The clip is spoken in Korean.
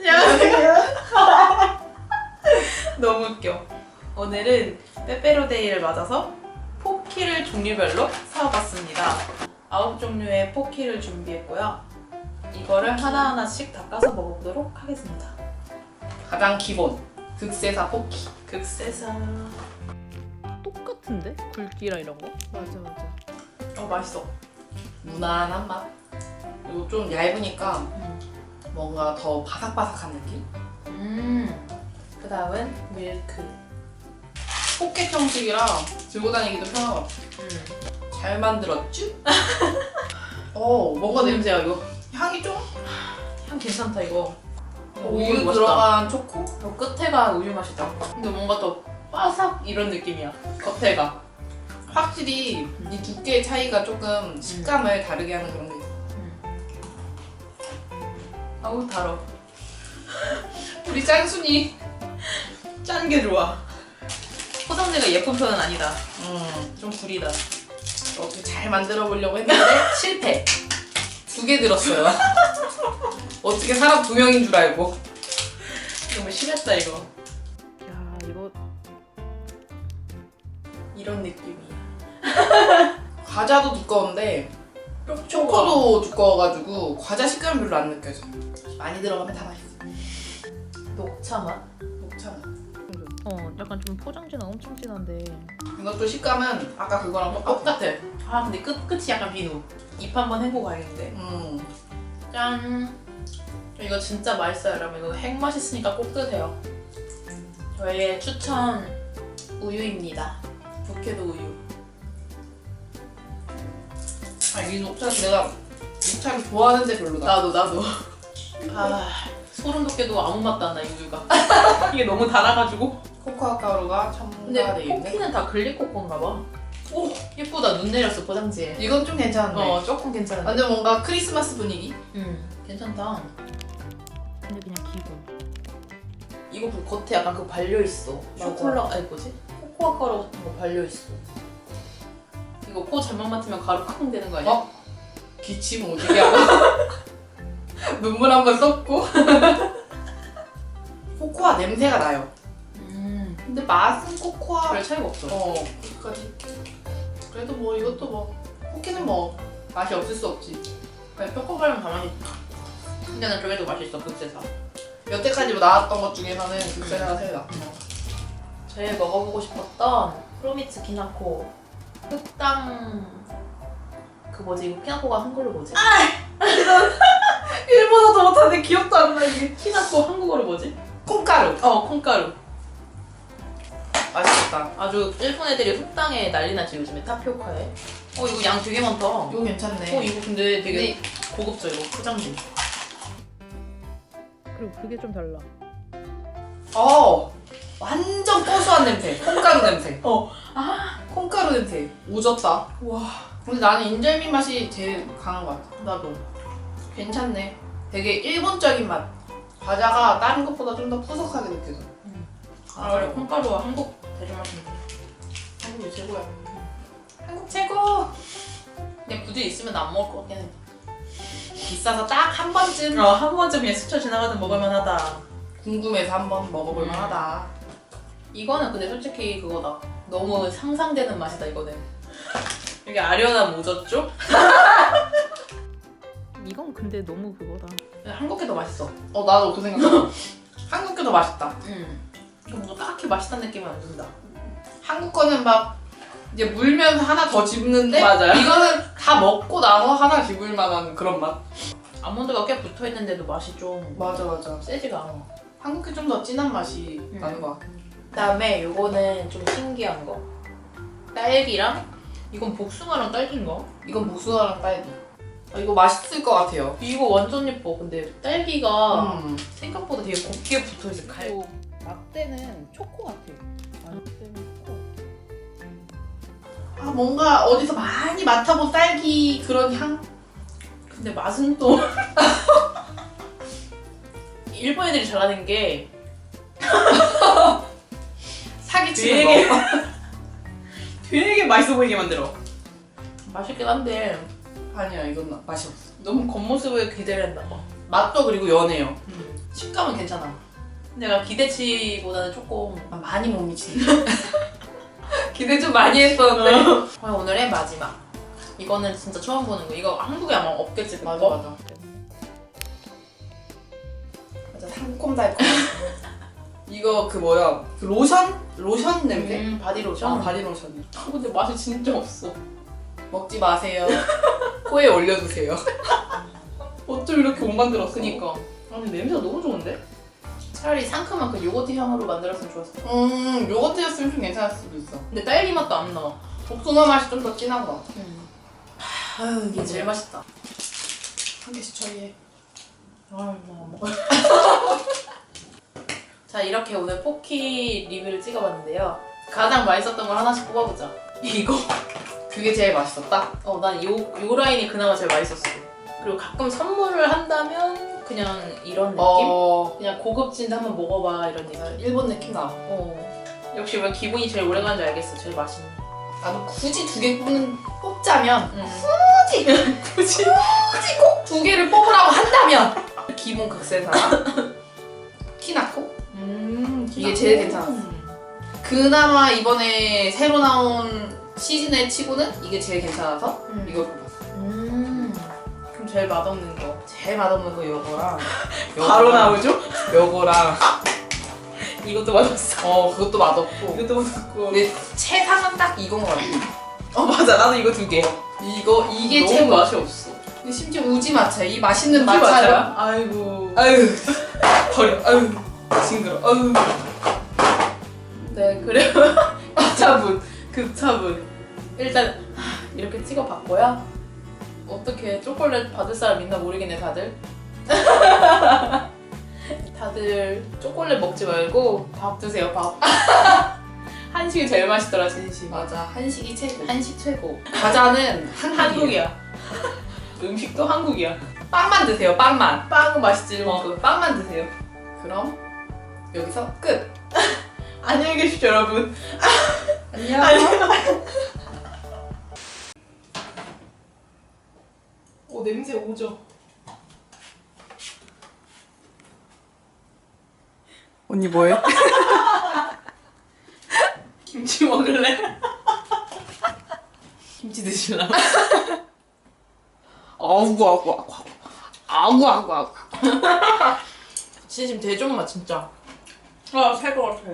안녕하세요. 너무 웃겨. 오늘은 빼빼로데이를 맞아서 포키를 종류별로 사와봤습니다. 아홉 종류의 포키를 준비했고요. 이거를 하나하나씩 닦아서 먹어보도록 하겠습니다. 가장 기본 극세사 포키. 극세사. 똑같은데? 굵기랑 이런 거? 맞아 맞아. 어 맛있어. 무난한 맛. 그리고 좀 얇으니까 음. 뭔가 더 바삭바삭한 느낌? 음. 그 다음은 밀크. 포켓 형식이라 들고 다니기도 편하고 음. 잘 만들었쥬? 어 뭔가 냄새 냄새야 이거. 향이 좀 향 괜찮다 이거. 우유 맛있다. 들어간 초코? 어, 끝에가 우유 맛이다. 근데 뭔가 더 바삭 이런 느낌이야. 겉에가. 확실히 이 두께의 차이가 조금 식감을 다르게 하는 그런 게. 아우 달어. 우리 짠순이. 짠 게 좋아. 포장지가 예쁜 편은 아니다. 음, 좀 구리다. 어떻게 잘 만들어 보려고 했는데 실패. 두 개 들었어요. 어떻게 사람 두 명인 줄 알고. 너무 심했다 이거. 야 이거 이런 느낌이야. 과자도 두꺼운데 초코도 두꺼워가지고 과자 식감이 별로 안 느껴져. 많이 들어가면 다 맛있어. 녹차 맛. 녹차. 어 약간 좀 포장지는 엄청 진한데 이것도 식감은 아까 그거랑 똑같아. 똑같아. 아 근데 끝 끝이 약간 비누. 입 한번 헹고 가야겠는데. 음. 짠. 이거 진짜 맛있어요 여러분. 이거 핵 맛있으니까 꼭 드세요. 저의 추천 우유입니다. 부케도 우유. 아, 이 녹차 내가 녹차를 좋아하는데 별로다. 나도 나도. 아 소름 돋게도 아무 맛도 안나이 우유가. 이게 너무 달아가지고. 코코아 가루가 근데 첨가돼 있네. 포키는 다 글리코코인가 봐. 오 예쁘다 눈 내렸어 포장지에. 이건 좀 괜찮은데. 어 조금 괜찮은데. 완전 뭔가 크리스마스 분위기? 음 괜찮다. 근데 그냥 기본 이거 그 겉에 약간 그 발려 있어. 맞아. 초콜릿 아니 뭐지? 코코아 가루 같은 거 발려 있어. 이거 코 잘못 맡으면 가루 칵 되는 거 아니야? 어? 기침 오지게 하고 눈물 한 번 쏟고 코코아 냄새가 나요. 음. 근데 맛은 코코아 별 차이가 없어. 어 여기까지. 그래도 뭐 이것도 뭐 포키는 뭐 맛이 없을 수 없지. 초코바람 다 맛있다. 근데 난더 맛있어 극세사. 여태까지 뭐 나왔던 것 중에서는 극세사가 제일 나. 제일 먹어보고 싶었던 프로미츠 키나코 흑당 그 뭐지 이거 키나코가 한글로 뭐지? 일본어도 못하는데 기억도 안 나 이게 키나코 한국어로 뭐지? 콩가루 어 콩가루 맛있겠다. 아주 일본 애들이 흑당에 난리 나지 요즘에 타피오카에 어 이거 양 되게 많다 어 이거 괜찮네. 이거 근데 되게 근데 고급져 이거 포장지 그리고 그게 좀 달라 어 완전 고소한 냄새. 콩가루 냄새. 어. 아 콩가루 냄새. 오졌다. 와 근데 나는 인절미 맛이 제일 강한 것 같아. 나도 괜찮네. 되게 일본적인 맛. 과자가 다른 것보다 좀 더 푸석하게 느껴져. 아 그래 콩가루가 한국 대중 맛인데 한국이 최고야. 한국 최고 근데 굳이 있으면 안 먹을 것 같긴 해 비싸서 딱 한 번쯤 어, 한 번쯤 그냥 스쳐 지나가든 먹을만하다. 궁금해서 한번 먹어볼 음. 만하다. 이거는 근데 솔직히 그거다. 너무 상상되는 맛이다 이거는. 이게 아련한 모졌죠? 이건 근데 너무 그거다 한국 게 더 맛있어. 어 나도 그 생각. 한국 게 더 맛있다. 음. 뭔가 딱히 맛있다는 느낌은 안 든다. 한국 거는 막 이제 물면서 하나 더 집는데 맞아요. 이거는 다 먹고 나서 하나 집을 만한 그런 맛. 아몬드가 꽤 붙어 있는데도 맛이 좀 맞아 맞아. 세지가 않아. 한국 게 좀 더 진한 맛이 음. 나는 것 같아. 그다음에 요거는 좀 신기한 거. 딸기랑 이건 복숭아랑 딸기인가? 이건 무수화랑 딸기. 아, 이거 맛있을 것 같아요. 이거 완전 예뻐. 근데 딸기가 음. 생각보다 되게 곱게 붙어 있어. 갈. 그리고 막대는 초코 같아 막대는 초코 아 뭔가 어디서 많이 맡아본 딸기 그런 향. 근데 맛은 또 일본 애들이 잘하는 게 사기치는 되게 거. 되게 맛있어 보이게 만들어. 맛있긴 한데 아니야 이건 맛이 없어. 너무 겉모습을 기대를 했나 봐. 맛도 그리고 연해요. 음. 식감은 괜찮아. 내가 기대치보다는 조금 많이 못 미치네. 기대 좀 많이 했었는데. 아, 오늘의 마지막. 이거는 진짜 처음 보는 거. 이거 한국에 아마 없겠지. 맞아 그거? 맞아. 맞아 상콤달콤. 이거 그 뭐야? 그 로션? 로션 냄새? 음, 바디 로션. 아 바디 로션. 아, 근데 맛이 진짜 없어. 먹지 마세요. 코에 올려두세요. 어쩜 이렇게 못 만들었어? 그니까. 아니 냄새가 너무 좋은데? 차라리 상큼한 그 요거트 향으로 만들었으면 좋았어. 음 요거트였으면 좀 괜찮을 수도 있어. 근데 딸기 맛도 안 나와. 복숭아 맛이 좀 더 진한 것 같아. 아유, 이게 제일 맛있다. 한 개씩 처리해. 아유, 뭐 먹어. 자, 이렇게 오늘 포키 리뷰를 찍어봤는데요. 가장 맛있었던 걸 하나씩 뽑아보자. 이거. 그게 제일 맛있었다. 어, 난 요, 요 라인이 그나마 제일 맛있었어. 그리고 가끔 선물을 한다면 그냥 이런 느낌? 어 그냥 고급진데 한번 먹어봐 이런 느낌. 일본 느낌 나. 어. 역시 왜 기분이 제일 오래 가는 줄 알겠어. 제일 맛있는. 나도 굳이 두 개 뽑는 뽑자면 응. 굳이 굳이 굳이 꼭 두 개를 뽑으라고 한다면 기본 음, 이게 제일 괜찮았어. 그나마 이번에 새로 나온 시즌에 치고는 이게 제일 괜찮아서 음. 이걸 뽑았어. 음. 그럼 제일 맛없는 거. 제일 맛없는 거 요거랑 바로 요거랑, 나오죠? 요거랑 이것도 맛없어. 어 그것도 맛없고 이것도 맛없고. 근데 최상은 딱 이건 거 같아. 어 맞아. 나도 이거 두 개. 이거 이게 너무 최고. 맛이 없어. 근데 심지어 우지 마차 이 맛있는 마차를 맛이야? 아이고. 아유 버려 아유 징그러 아유 네, 그래요. 차분, 극차분. 일단 하, 이렇게 찍어봤고요. 어떻게 초콜릿 받을 사람 있나 모르겠네, 다들. 다들 초콜릿 먹지 말고 밥 드세요, 밥. 한식이 제일 맛있더라, 진심. 맞아 한식이 최고. 한식 최고. 과자는 한국이야. 한국이야. 음식도 한국이야. 빵만 드세요 빵만. 빵은 맛있지, 어. 뭐. 빵만 드세요. 그럼 여기서 끝. 안녕히 계십시오, 여러분. 안녕. 오, 냄새 오죠? 언니 뭐해? 김치 먹을래? 김치 드실라고? 아우구 아우구 아우구 아우구 아우구 아우구 진심 대존맛 진짜. 아 살 것 같아